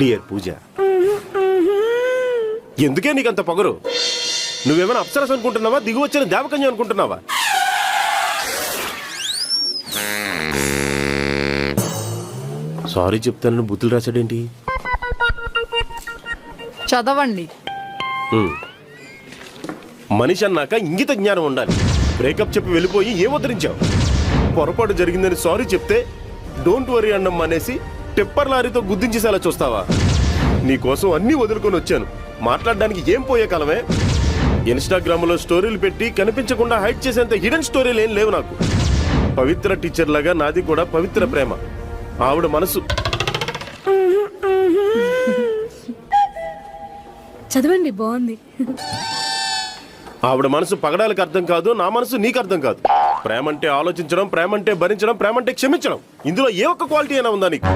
Dear పూజ. ఎందుకే నీకంత పొగరు? నువ్వేమైనా అప్సరస్ అనుకుంటున్నావా? దిగు వచ్చిన దేవకన్య అనుకుంటున్నావా? సారీ చెప్తానని బుద్ధులు రాశాడేంటి? చదవండి. మనిషి అన్నాక ఇంగిత జ్ఞానం ఉండాలి. బ్రేకప్ చెప్పి వెళ్ళిపోయి ఏం ఉద్ధరించావు? పొరపాటు జరిగిందని సారీ చెప్తే డోంట్ వరీ అన్నం మానేసి టెప్పర్ లారీతో గుద్దించేసేలా చూస్తావా? నీకోసం అన్నీ వదులుకొని వచ్చాను. మాట్లాడడానికి ఏం పోయే కాలమే ఇన్స్టాగ్రామ్లో స్టోరీలు పెట్టి కనిపించకుండా హైడ్ చేసేంత హిడెన్ స్టోరీలు ఏం లేవు నాకు. పవిత్ర టీచర్ లాగా నాది కూడా పవిత్ర ప్రేమ. ఆవిడ మనసు. చదవండి బాగుంది. ఆవిడ మనసు పగడాలకు అర్థం కాదు నా మనసు నీకు అర్థం కాదు. ప్రేమంటే ఆలోచించడం ప్రేమంటే భరించడం ప్రేమంటే క్షమించడం. ఇందులో ఏ ఒక్క క్వాలిటీ అయినా ఉందా నీకు?